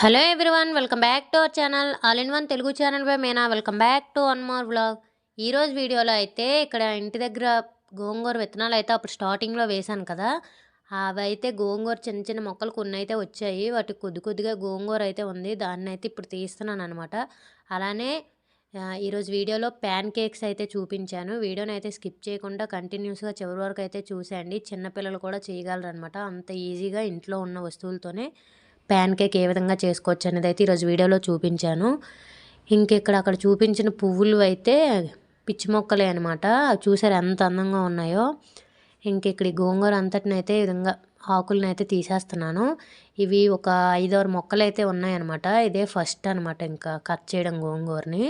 Hello everyone welcome back to our channel. All in one Telugu channel by Mena. Welcome back to one more vlog. ఈరోజు వీడియోలో అయితే ఇక్కడ ఇంటి దగ్గర గోంగూర విత్తనాలు అయితే అప్పుడు స్టార్టింగ్లో వేశాను కదా. అవి అయితే గోంగూర చిన్న చిన్న మొక్కలు కొన్ని అయితే వచ్చాయి. వాటికి కొద్ది కొద్దిగా గోంగూర అయితే ఉంది. దాన్ని అయితే ఇప్పుడు తీస్తున్నాను అనమాట అలానే ఈరోజు వీడియోలో ప్యాన్ కేక్స్ అయితే చూపించాను. వీడియోని అయితే స్కిప్ చేయకుండా కంటిన్యూస్గా చివరి వరకు అయితే చూసేయండి. చిన్నపిల్లలు కూడా చేయగలరు అనమాట అంత ఈజీగా ఇంట్లో ఉన్న వస్తువులతోనే. ప్యాన్ కేక్ ఏ విధంగా చేసుకోవచ్చు అనేది అయితే ఈరోజు వీడియోలో చూపించాను. ఇంకెక్కడ అక్కడ చూపించిన పువ్వులు అయితే పిచ్చి మొక్కలే అనమాట చూసారు ఎంత అందంగా ఉన్నాయో. ఇంక ఇక్కడ ఈ గోంగూర అంతటినైతే ఈ విధంగా ఆకులను అయితే తీసేస్తున్నాను. ఇవి ఒక ఐదారు మొక్కలు అయితే ఉన్నాయన్నమాట. ఇదే ఫస్ట్ అనమాట ఇంకా కట్ చేయడం గోంగూరని.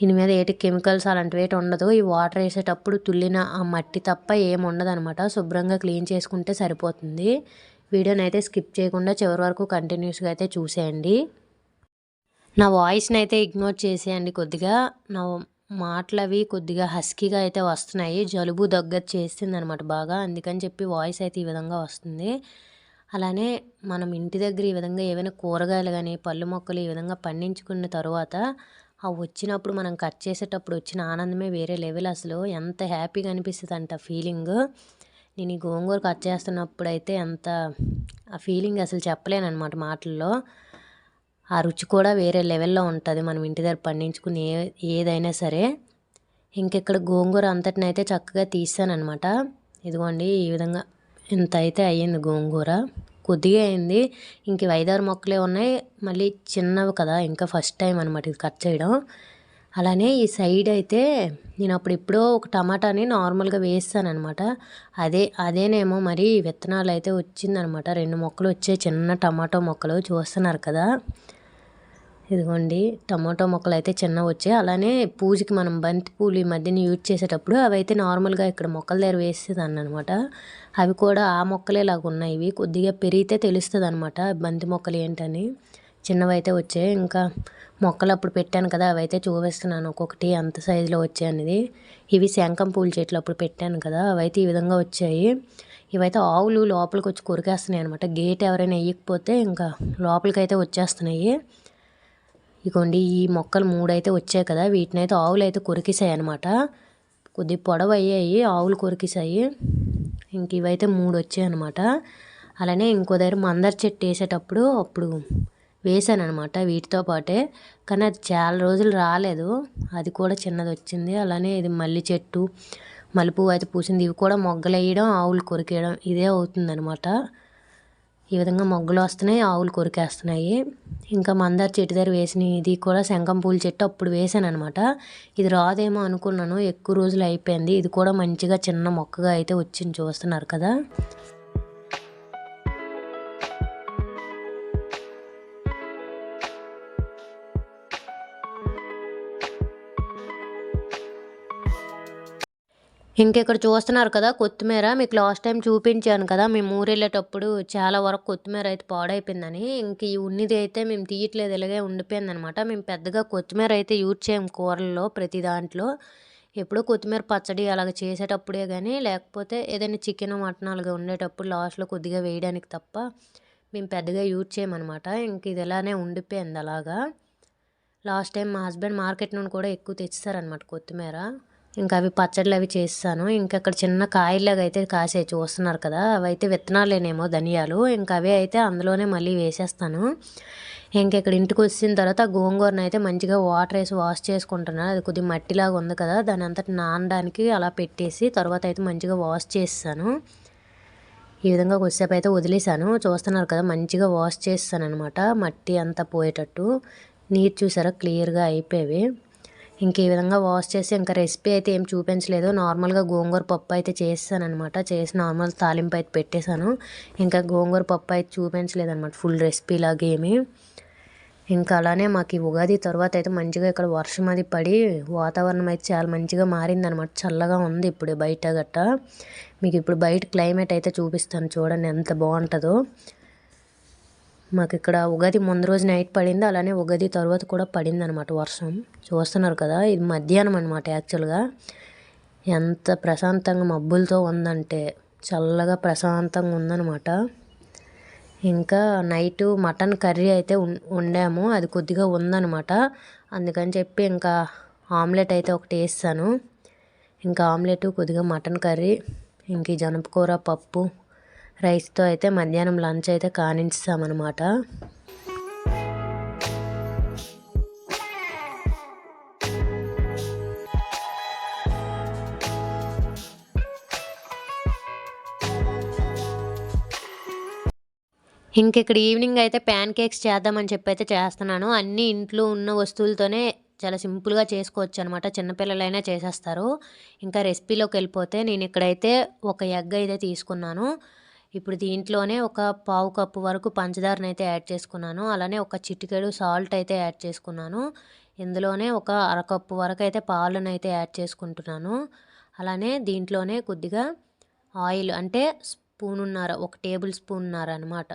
దీని మీద ఏటి కెమికల్స్ అలాంటివి ఏటి ఉండదు. ఈ వాటర్ వేసేటప్పుడు తుల్లిన ఆ మట్టి తప్ప ఏమి ఉండదు అనమాట శుభ్రంగా క్లీన్ చేసుకుంటే సరిపోతుంది. వీడియోని అయితే స్కిప్ చేయకుండా చివరి వరకు కంటిన్యూస్గా అయితే చూసేయండి. నా వాయిస్ని అయితే ఇగ్నోర్ చేసేయండి కొద్దిగా. నా మాటలు అవి కొద్దిగా హస్కీగా అయితే వస్తున్నాయి. జలుబు దగ్గర చేస్తుంది అనమాట బాగా. అందుకని చెప్పి వాయిస్ అయితే ఈ విధంగా వస్తుంది. అలానే మనం ఇంటి దగ్గర ఈ విధంగా ఏవైనా కూరగాయలు కానీ పళ్ళు మొక్కలు ఈ విధంగా పండించుకున్న తర్వాత అవి వచ్చినప్పుడు మనం కట్ చేసేటప్పుడు వచ్చిన ఆనందమే వేరే లెవెల్ అసలు. ఎంత హ్యాపీగా అనిపిస్తుంది అంట ఫీలింగ్. నేను ఈ గోంగూర కట్ చేస్తున్నప్పుడు అయితే ఎంత ఆ ఫీలింగ్ అసలు చెప్పలేనమాట మాటల్లో. ఆ రుచి కూడా వేరే లెవెల్లో ఉంటుంది. మనం ఇంటి దగ్గర పండించుకుని ఏ ఏదైనా సరే. ఇంకెక్కడ గోంగూర అంతటినైతే చక్కగా తీసానమాట ఇదిగోండి ఈ విధంగా ఇంత అయితే అయ్యింది గోంగూర. కొద్దిగా అయింది. ఇంక ఐదారు మొక్కలే ఉన్నాయి. మళ్ళీ చిన్నవి కదా ఇంకా ఫస్ట్ టైం అనమాట ఇది కట్ చేయడం. అలానే ఈ సైడ్ అయితే నేను అప్పుడు ఎప్పుడో ఒక టమాటాని నార్మల్గా వేస్తాను అనమాట అదే అదేనేమో మరి విత్తనాలు అయితే వచ్చిందనమాట రెండు మొక్కలు వచ్చే చిన్న టమాటో మొక్కలు చూస్తున్నారు కదా. ఇదిగోండి టమాటో మొక్కలు అయితే చిన్న వచ్చాయి. అలానే పూజకి మనం బంతి పూలు ఈ మధ్యన యూజ్ చేసేటప్పుడు అవి అయితే నార్మల్గా ఇక్కడ మొక్కల దగ్గర వేసేదాన్ని అనమాట అవి కూడా ఆ మొక్కలే లాగా ఉన్నాయి. ఇవి కొద్దిగా పెరిగితే తెలుస్తుంది అనమాట బంతి మొక్కలు ఏంటని. చిన్నవి అయితే వచ్చాయి. ఇంకా మొక్కలు అప్పుడు పెట్టాను కదా అవైతే చూపిస్తున్నాను. ఒక్కొక్కటి అంత సైజులో వచ్చాయి అనేది ఇవి శంఖం పూల చెట్లు అప్పుడు పెట్టాను కదా అవైతే ఈ విధంగా వచ్చాయి. ఇవైతే ఆవులు లోపలికి వచ్చి కొరికేస్తున్నాయి అనమాట గేట్ ఎవరైనా వేయకపోతే ఇంకా లోపలికి అయితే వచ్చేస్తున్నాయి. ఇగోండి ఈ మొక్కలు మూడు అయితే వచ్చాయి కదా వీటిని అయితే ఆవులు అయితే కొరికేసాయి అనమాట కొద్ది పొడవు అయ్యాయి ఆవులు కొరికేసాయి. ఇంక ఇవైతే మూడు వచ్చాయి అనమాట అలానే ఇంకో దగ్గర మందర చెట్టు వేసేటప్పుడు అప్పుడు వేసాను అనమాట వీటితో పాటే. కానీ అది చాలా రోజులు రాలేదు. అది కూడా చిన్నది వచ్చింది. అలానే ఇది మల్లి చెట్టు మల్లె అయితే పూసింది. ఇవి కూడా మొగ్గలు వేయడం ఆవులు కొరికేయడం ఇదే అవుతుందనమాట ఈ విధంగా మొగ్గలు వస్తున్నాయి ఆవులు కొరికేస్తున్నాయి. ఇంకా మందార చెట్టు దగ్గర వేసిన ఇది కూడా శంఖం పూల చెట్టు అప్పుడు వేసాను అనమాట ఇది రాదేమో అనుకున్నాను. ఎక్కువ రోజులు అయిపోయింది. ఇది కూడా మంచిగా చిన్న మొక్కగా అయితే వచ్చింది చూస్తున్నారు కదా. ఇంకెక్కడ చూస్తున్నారు కదా కొత్తిమీర? మీకు లాస్ట్ టైం చూపించాను కదా మేము ఊరు వెళ్ళేటప్పుడు చాలా వరకు కొత్తిమీర అయితే పాడైపోయిందని. ఇంక ఈ ఉన్నిది అయితే మేము తీయట్లేదు ఇలాగే ఉండిపోయింది అనమాట మేము పెద్దగా కొత్తిమీర అయితే యూజ్ చేయం కూరల్లో ప్రతి దాంట్లో. ఎప్పుడో కొత్తిమీర పచ్చడి అలాగ చేసేటప్పుడే కానీ లేకపోతే ఏదైనా చికెన్ మటన్ అలాగా ఉండేటప్పుడు లాస్ట్లో కొద్దిగా వేయడానికి తప్ప మేము పెద్దగా యూజ్ చేయమన్నమాట. ఇంక ఇది ఇలానే ఉండిపోయింది అలాగా. లాస్ట్ టైం మా హస్బెండ్ మార్కెట్ నుండి కూడా ఎక్కువ తెచ్చారనమాట కొత్తిమీర. ఇంకా అవి పచ్చళ్ళు అవి చేస్తాను. ఇంకా అక్కడ చిన్న కాయలాగా అయితే కాసే చూస్తున్నారు కదా. అవి అయితే విత్తనాలేనేమో ధనియాలు. ఇంకా అవి అయితే అందులోనే మళ్ళీ వేసేస్తాను. ఇంక ఇక్కడ ఇంటికి వచ్చిన తర్వాత గోంగూరను అయితే మంచిగా వాటర్ వేసి వాష్ చేసుకుంటున్నాను. అది కొద్దిగా మట్టిలాగా ఉంది కదా. దాని అంతటి నానడానికి అలా పెట్టేసి తర్వాత అయితే మంచిగా వాష్ చేస్తాను. ఈ విధంగా కొద్దిసేపు అయితే వదిలేసాను చూస్తున్నారు కదా మంచిగా వాష్ చేస్తాను అనమాట మట్టి అంతా పోయేటట్టు. నీరు చూసారా? క్లియర్గా అయిపోయేవి. ఇంక ఈ విధంగా వాష్ చేసి ఇంకా రెసిపీ అయితే ఏం చూపించలేదు. నార్మల్గా గోంగూర పప్పు అయితే చేస్తాను అనమాట చేసి నార్మల్ తాలింపు అయితే పెట్టేశాను. ఇంకా గోంగూర పప్పు అయితే చూపించలేదు అనమాట ఫుల్ రెసిపీ లాగా ఏమి. ఇంకా అలానే మాకు ఈ ఉగాది తర్వాత అయితే మంచిగా ఇక్కడ వర్షం అది పడి వాతావరణం అయితే చాలా మంచిగా మారిందనమాట చల్లగా ఉంది ఇప్పుడు బయట గట్ట. మీకు ఇప్పుడు బయట క్లైమేట్ అయితే చూపిస్తాను చూడండి ఎంత బాగుంటుందో. మాకు ఇక్కడ ఉగాది ముందు రోజు నైట్ పడింది అలానే ఉగాది తర్వాత కూడా పడింది అనమాట వర్షం. చూస్తున్నారు కదా ఇది మధ్యాహ్నం అనమాట యాక్చువల్గా ఎంత ప్రశాంతంగా మబ్బులతో ఉందంటే చల్లగా ప్రశాంతంగా ఉందనమాట ఇంకా నైటు మటన్ కర్రీ అయితే వండాము అది కొద్దిగా ఉందనమాట అందుకని చెప్పి ఇంకా ఆమ్లెట్ అయితే ఒకటి వేస్తాను. ఇంకా ఆమ్లెట్ కొద్దిగా మటన్ కర్రీ ఇంక ఈ జనపకూర పప్పు రైస్తో అయితే మధ్యాహ్నం లంచ్ అయితే కానిస్తామన్నమాట ఇంక ఇక్కడ ఈవినింగ్ అయితే ప్యాన్ కేక్స్ చేద్దామని చెప్పి అయితే చేస్తున్నాను. అన్ని ఇంట్లో ఉన్న వస్తువులతోనే చాలా సింపుల్గా చేసుకోవచ్చు అనమాట చిన్నపిల్లలైనా చేసేస్తారు. ఇంకా రెసిపీలోకి వెళ్ళిపోతే నేను ఇక్కడైతే ఒక ఎగ్ అయితే తీసుకున్నాను. ఇప్పుడు దీంట్లోనే ఒక పావు కప్పు వరకు పంచదారని అయితే యాడ్ చేసుకున్నాను. అలానే ఒక చిటికెడు సాల్ట్ అయితే యాడ్ చేసుకున్నాను. ఇందులోనే ఒక అరకప్పు వరకు అయితే పాలను అయితే యాడ్ చేసుకుంటున్నాను. అలానే దీంట్లోనే కొద్దిగా ఆయిల్ అంటే స్పూన్ ఉన్నార ఒక టేబుల్ స్పూన్నర అనమాట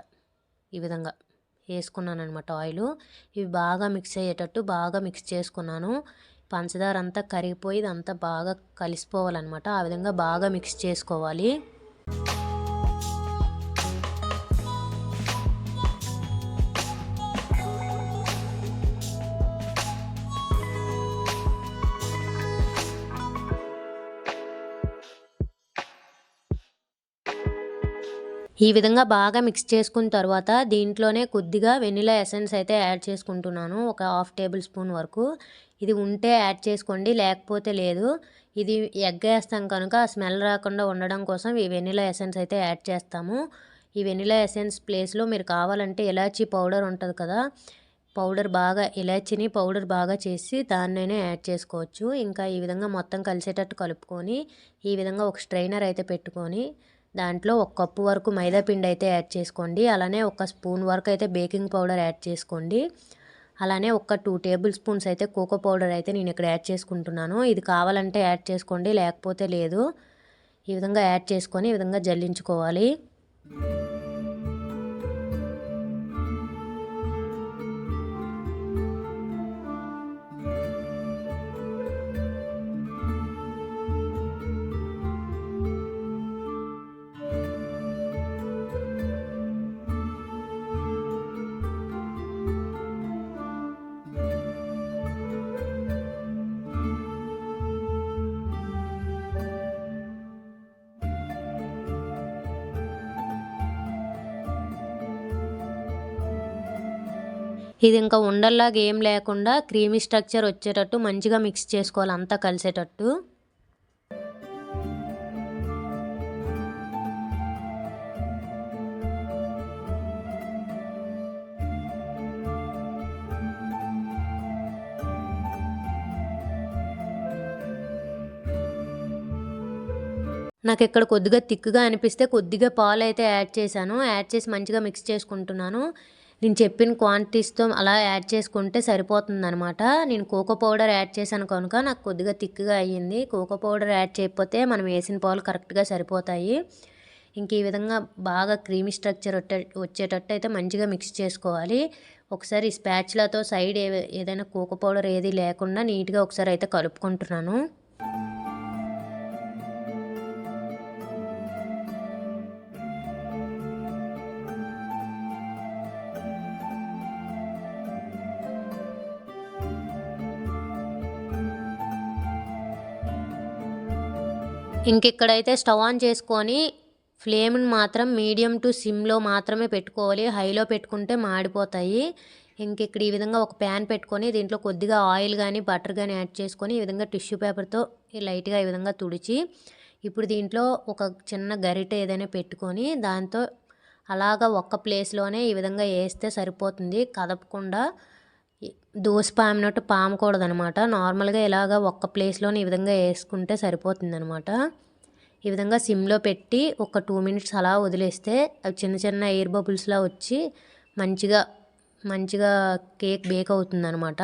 ఈ విధంగా వేసుకున్నాను అనమాట ఆయిల్. ఇవి బాగా మిక్స్ అయ్యేటట్టు బాగా మిక్స్ చేసుకున్నాను. పంచదార అంతా కరిగిపోయి ఇదంతా బాగా కలిసిపోవాలన్నమాట. ఆ విధంగా బాగా మిక్స్ చేసుకోవాలి. ఈ విధంగా బాగా మిక్స్ చేసుకున్న తర్వాత దీంట్లోనే కొద్దిగా వెనిలా ఎసెన్స్ అయితే యాడ్ చేసుకుంటున్నాను ఒక హాఫ్ టేబుల్ స్పూన్ వరకు. ఇది ఉంటే యాడ్ చేసుకోండి లేకపోతే లేదు. ఇది ఎగ్ వేస్తాం కనుక స్మెల్ రాకుండా ఉండడం కోసం ఈ వెనిలా ఎసెన్స్ అయితే యాడ్ చేస్తాము. ఈ వెనిలా ఎసెన్స్ ప్లేస్లో మీరు కావాలంటే ఇలాచీ పౌడర్ ఉంటుంది కదా పౌడర్ బాగా ఇలాచీని పౌడర్ బాగా చేసి దాన్నైనా యాడ్ చేసుకోవచ్చు. ఇంకా ఈ విధంగా మొత్తం కలిసేటట్టు కలుపుకొని ఈ విధంగా ఒక స్ట్రైనర్ అయితే పెట్టుకొని దాంట్లో ఒక కప్పు వరకు మైదా పిండి అయితే యాడ్ చేసుకోండి. అలానే ఒక స్పూన్ వరకు అయితే బేకింగ్ పౌడర్ యాడ్ చేసుకోండి. అలానే ఒక టూ టేబుల్ స్పూన్స్ అయితే కోకో పౌడర్ అయితే నేను ఇక్కడ యాడ్ చేసుకుంటున్నాను. ఇది కావాలంటే యాడ్ చేసుకోండి లేకపోతే లేదు. ఈ విధంగా యాడ్ చేసుకొని ఈ విధంగా జల్లించుకోవాలి. ఇది ఇంకా ఉండల్లాగా ఏం లేకుండా క్రీమీ స్ట్రక్చర్ వచ్చేటట్టు మంచిగా మిక్స్ చేసుకోవాలి అంతా కలిసేటట్టు. నాకు ఇక్కడ కొద్దిగా తిక్కుగా అనిపిస్తే కొద్దిగా పాలు అయితే యాడ్ చేశాను. యాడ్ చేసి మంచిగా మిక్స్ చేసుకుంటున్నాను. నేను చెప్పిన క్వాంటిటీస్తో అలా యాడ్ చేసుకుంటే సరిపోతుంది అనమాట నేను కోకో పౌడర్ యాడ్ చేశాను కనుక నాకు కొద్దిగా థిక్గా అయ్యింది. కోకో పౌడర్ యాడ్ చేయకపోతే మనం వేసిన పాలు కరెక్ట్గా సరిపోతాయి. ఇంక ఈ విధంగా బాగా క్రీమీ స్ట్రక్చర్ వచ్చేటట్టు అయితే మంచిగా మిక్స్ చేసుకోవాలి. ఒకసారి స్పాచ్లతో సైడ్ ఏదైనా కోకో పౌడర్ ఏది లేకుండా నీట్గా ఒకసారి అయితే కలుపుకుంటున్నాను. ఇంకిక్కడైతే స్టవ్ ఆన్ చేసుకొని ఫ్లేమ్ని మాత్రం మీడియం టు సిమ్లో మాత్రమే పెట్టుకోవాలి. హైలో పెట్టుకుంటే మాడిపోతాయి. ఇంక ఇక్కడ ఈ విధంగా ఒక ప్యాన్ పెట్టుకొని దీంట్లో కొద్దిగా ఆయిల్ కానీ బటర్ కానీ యాడ్ చేసుకొని ఈ విధంగా టిష్యూ పేపర్తో లైట్గా ఈ విధంగా తుడిచి ఇప్పుడు దీంట్లో ఒక చిన్న గరిటె ఏదైనా పెట్టుకొని దాంతో అలాగా ఒక్క ప్లేస్లోనే ఈ విధంగా వేస్తే సరిపోతుంది. కదపకుండా దోశ పామినట్టు పామకూడదు అనమాట నార్మల్గా ఇలాగ ఒక్క ప్లేస్లోని ఈ విధంగా వేసుకుంటే సరిపోతుంది అనమాట ఈ విధంగా సిమ్లో పెట్టి ఒక టూ మినిట్స్ అలా వదిలేస్తే అవి చిన్న చిన్న ఎయిర్ బబుల్స్లా వచ్చి మంచిగా మంచిగా కేక్ బేక్ అవుతుంది అనమాట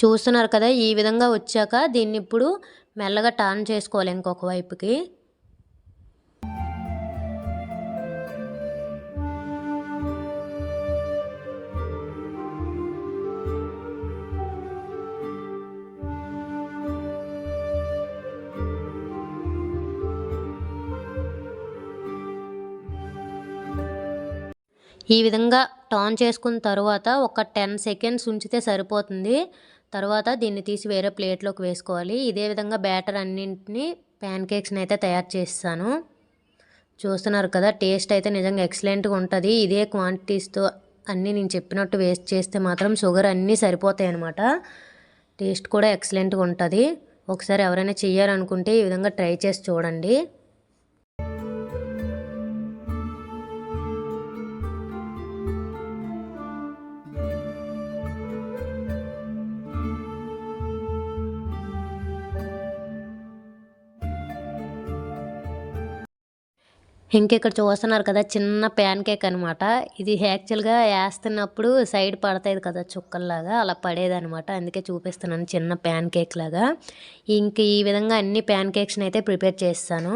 చూస్తున్నారు కదా ఈ విధంగా వచ్చాక దీన్ని ఇప్పుడు మెల్లగా టర్న్ చేసుకోవాలి ఇంకొక వైపుకి. ఈ విధంగా టర్న్ చేసుకున్న తర్వాత ఒక టెన్ సెకండ్స్ ఉంచితే సరిపోతుంది. తర్వాత దీన్ని తీసి వేరే ప్లేట్లోకి వేసుకోవాలి. ఇదే విధంగా బ్యాటర్ అన్నింటినీ ప్యాన్ కేక్స్ని అయితే తయారు చేస్తాను. చూస్తున్నారు కదా టేస్ట్ అయితే నిజంగా ఎక్సలెంట్గా ఉంటుంది. ఇదే క్వాంటిటీస్తో అన్నీ నేను చెప్పినట్టు వేస్ట్ చేస్తే మాత్రం షుగర్ అన్నీ సరిపోతాయి అనమాట టేస్ట్ కూడా ఎక్సలెంట్గా ఉంటుంది. ఒకసారి ఎవరైనా చేయాలనుకుంటే ఈ విధంగా ట్రై చేసి చూడండి. ఇంకెక్కడ చూస్తున్నారు కదా చిన్న ప్యాన్ కేక్ అనమాట ఇది యాక్చువల్గా వేస్తున్నప్పుడు సైడ్ పడతాయి కదా చుక్కల్లాగా అలా పడేదనమాట అందుకే చూపిస్తున్నాను చిన్న ప్యాన్ కేక్ లాగా. ఇంక ఈ విధంగా అన్ని ప్యాన్ కేక్స్ని అయితే ప్రిపేర్ చేస్తాను.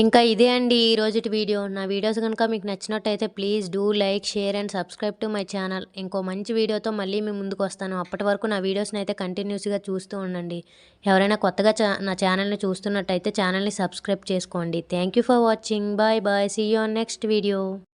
ఇంకా ఇదే అండి ఈ రోజుటి వీడియో. నా వీడియోస్ కనుక మీకు నచ్చినట్టయితే please do like share and subscribe to my channel. ఇంకో మంచి వీడియోతో మళ్ళీ మీ ముందుకు వస్తాను. అప్పటి వరకు నా వీడియోస్ని అయితే కంటిన్యూస్గా చూస్తూ ఉండండి. ఎవరైనా కొత్తగా నా ఛానల్ని చూస్తున్నట్టయితే ఛానల్ని సబ్స్క్రైబ్ చేసుకోండి. Thank you for watching. Bye bye. See you next video.